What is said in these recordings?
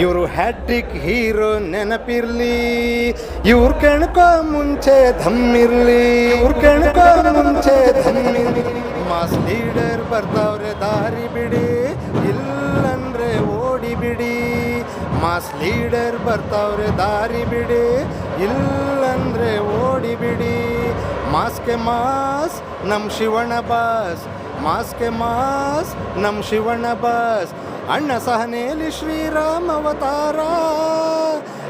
ಇವರು hat trick hero ನೆನಪಿರ್ಲಿ. ಇವ್ರ ಕಣ್ಕೋ ಮುಂಚೆ ಧಮ್ಮಿರ್ಲಿ. ಇವ್ರ ಕಣ್ಕೋ ಮುಂಚೆ ಧಮ್ಮಿರ್ಲಿ. ಮಾಸ್ ಲೀಡರ್ ಬರ್ತಾವ್ರೆ, ದಾರಿ ಬಿಡಿ. ಇಲ್ಲಂದ್ರೆ ಓಡಿ ಬಿಡಿ. ಮಾಸ್ ಲೀಡರ್ ಬರ್ತಾವ್ರೆ, ದಾರಿ ಬಿಡಿ. ಇಲ್ಲಂದ್ರೆ ಓಡಿ ಬಿಡಿ. ಮಾಸ್ಕೆ ಮಾಸ್ ನಮ್ ಶಿವಣ್ಣ ಬಾಸ್. ಮಾಸ್ಕೆ ಮಾಸ್ ನಮ್ ಶಿವಣ್ಣ ಬಾಸ್. ಅಣ್ಣ ಸಹನೆಯಲ್ಲಿ ಶ್ರೀರಾಮ ಅವತಾರ.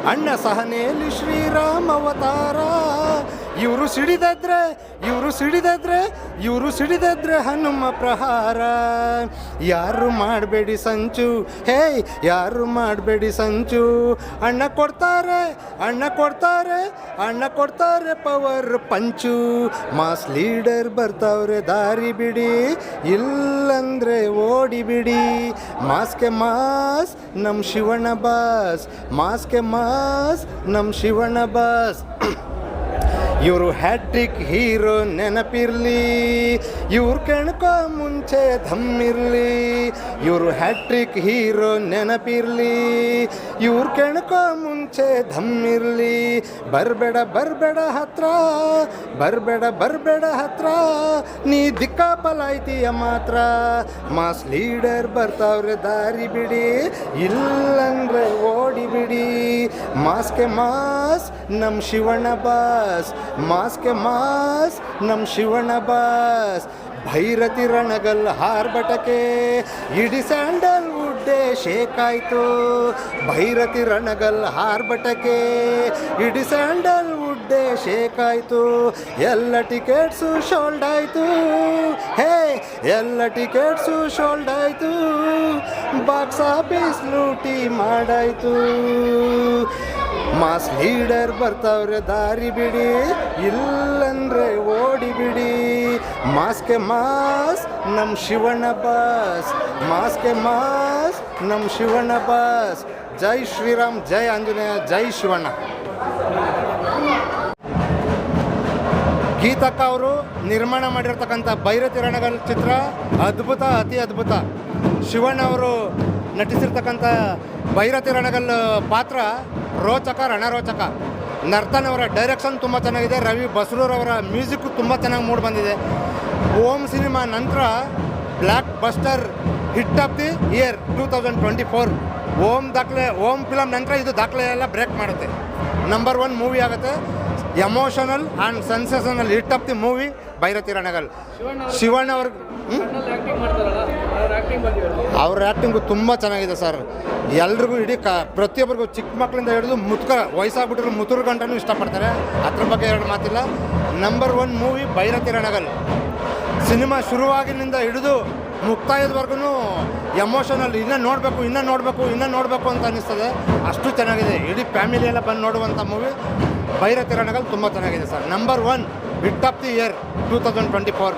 ಅಣ್ಣ ಸಹನೆಯಲ್ಲಿ ಶ್ರೀರಾಮ ಅವತಾರ. ಇವರು ಸಿಡಿದದ್ರೆ ಇವರು ಸಿಡಿದದ್ರೆ ಇವರು ಸಿಡಿದದ್ರೆ ಹನುಮ ಪ್ರಹಾರ. ಯಾರು ಮಾಡಬೇಡಿ ಸಂಚು? ಹೇ, ಯಾರು ಮಾಡಬೇಡಿ ಸಂಚು? ಅಣ್ಣ ಕೊಡ್ತಾರೆ ಅಣ್ಣ ಕೊಡ್ತಾರೆ ಅಣ್ಣ ಕೊಡ್ತಾರೆ ಪವರ್ ಪಂಚು. ಮಾಸ್ ಲೀಡರ್ ಬರ್ತಾವ್ರೆ, ದಾರಿ ಬಿಡಿ. ಇಲ್ಲಂದ್ರೆ ಓಡಿ ಬಿಡಿ. ಮಾಸ್ಕೆ ಮಾಸ್, ನಮ್ ಶಿವಣ್ಣ ಬಾಸ್. ಮಾಸ್ಕೆ ಮಾಸ್, ನಮ್ ಶಿವಣ್ಣ ಬಾಸ್. ಇವರು ಹ್ಯಾಟ್ರಿಕ್ ಹೀರೋ ನೆನಪಿರಲಿ. ಇವ್ರು ಕಣ್ಕೋ ಮುಂಚೆ ಧಮ್ಮಿರಲಿ. ಇವರು ಹ್ಯಾಟ್ರಿಕ್ ಹೀರೋ ನೆನಪಿರಲಿ. ಇವ್ರು ಕಣ್ಕೋ ಮುಂಚೆ ಧಮ್ಮಿರಲಿ. ಬರಬೇಡ ಬರಬೇಡ ಹತ್ರ, ಬರಬೇಡ ಬರಬೇಡ ಹತ್ರ. ನೀ ದಿಕ್ಕಾಪಲಾಯ್ತೀಯ ಮಾತ್ರ. ಮಾಸ್ ಲೀಡರ್ ಬರ್ತಾವ್ರೆ ದಾರಿ ಬಿಡಿ. ಇಲ್ಲಂದ್ರೆ ಓಡಿ ಬಿಡಿ. ಮಾಸ್ಕೆ ಮಾಸ್ ನಮ್ ಶಿವಣ್ಣ ಬಾಸ್. ಮಾಸ್ಕೆ ಮಾಸ್ ನಮ್ಮ ಶಿವಣ ಬಾಸ್ ಭೈರತಿ ರಣಗಲ್ ಹಾರ್ಬಟಕೆ ಇಡಿ ಸ್ಯಾಂಡಲ್ ವುಡ್ಡೆ ಶೇಕಾಯ್ತು ಭೈರತಿ ರಣಗಲ್ ಹಾರ್ಬಟಕೆ ಇಡಿ ಸ್ಯಾಂಡಲ್ ವುಡ್ಡೆ ಶೇಕಾಯ್ತು ಎಲ್ಲ ಟಿಕೆಟ್ಸು ಶೋಲ್ಡ್ ಆಯಿತು ಹೇ ಎಲ್ಲ ಟಿಕೆಟ್ಸು ಶೋಲ್ಡ್ ಆಯಿತು ಬಾಕ್ಸ್ ಆಫೀಸ್ ಲೂಟಿ ಮಾಡಾಯ್ತು ಮಾಸ್ ಲೀಡರ್ ಬರ್ತಾವ್ರೆ, ದಾರಿ ಬಿಡಿ, ಇಲ್ಲಂದ್ರೆ ಓಡಿ ಬಿಡಿ. ಮಾಸ್ಕೆ ಮಾಸ್ ನಮ್ಮ ಶಿವಣ್ಣ ಬಾಸ್. ಮಾಸ್ಕೆ ಮಾಸ್ ನಮ್ಮ ಶಿವಣ್ಣ ಬಾಸ್. ಜೈ ಶ್ರೀರಾಮ್, ಜೈ ಆಂಜನೇಯ, ಜೈ ಶಿವಣ್ಣ. ಗೀತಕ್ಕ ಅವರು ನಿರ್ಮಾಣ ಮಾಡಿರ್ತಕ್ಕಂಥ ಭೈರತಿ ರಣಗಲ್ ಚಿತ್ರ ಅದ್ಭುತ, ಅತಿ ಅದ್ಭುತ. ಶಿವಣ್ಣ ಅವರು ನಟಿಸಿರ್ತಕ್ಕಂಥ ಭೈರತಿ ರಣಗಲ್ ಪಾತ್ರ ರೋಚಕ, ರಣರೋಚಕ. ನರ್ತನ್ ಅವರ ಡೈರೆಕ್ಷನ್ ತುಂಬ ಚೆನ್ನಾಗಿದೆ. ರವಿ ಬಸ್ರೂರವರ ಮ್ಯೂಸಿಕ್ಕು ಮ್ಯೂಸಿಕ್ ತುಂಬ ಚೆನ್ನಾಗಿ ಮೂಡ್ ಬಂದಿದೆ. ಓಮ್ ಸಿನಿಮಾ ನಂತರ blockbuster hit of the year two thousand twenty four Om ದಾಖಲೆ ಓಮ್ ಫಿಲಮ್ ನಂತರ ಇದು ದಾಖಲೆ ಎಲ್ಲ ಬ್ರೇಕ್ ಮಾಡುತ್ತೆ. ನಂಬರ್ ಒನ್ ಮೂವಿ ಆಗುತ್ತೆ. Emotional and sensational hit of the movie Bhairathi Ranagal Shivanna ಅವ್ರ ಹ್ಮ್? ಆಕ್ಟಿಂಗ್ ಮಾಡ್ತಾರಲ್ಲ ಅವ್ರ ಆ್ಯಕ್ಟಿಂಗು ತುಂಬ ಚೆನ್ನಾಗಿದೆ ಸರ್ ಎಲ್ರಿಗೂ ಇಡೀ ಕ ಪ್ರತಿಯೊಬ್ಬರಿಗೂ ಚಿಕ್ಕ ಮಕ್ಕಳಿಂದ ಹಿಡಿದು ಮುತ್ಕರ ವಯಸ್ಸಾಗ್ಬಿಟ್ಟಿರೋ ಮುತುರು ಗಂಟನೂ ಇಷ್ಟಪಡ್ತಾರೆ. ಅದ್ರ ಬಗ್ಗೆ ಎರಡು ಮಾತಿಲ್ಲ. Number one movie Bhairathi Ranagal cinema ಶುರುವಾಗಿನಿಂದ ಹಿಡಿದು ಮುಕ್ತಾಯದವರೆಗೂ ಎಮೋಷನಲ್, ಇನ್ನೂ ನೋಡಬೇಕು ಇನ್ನೂ ನೋಡಬೇಕು ಇನ್ನೂ ನೋಡಬೇಕು ಅಂತ ಅನ್ನಿಸ್ತದೆ ಅಷ್ಟು ಚೆನ್ನಾಗಿದೆ. ಇಡೀ ಫ್ಯಾಮಿಲಿ ಎಲ್ಲ ಬಂದು ನೋಡುವಂಥ ಮೂವಿ. ಬೈರ ಕಿರಣಗಳು ತುಂಬ ಚೆನ್ನಾಗಿದೆ sir. Number one bit of the year two thousand twenty four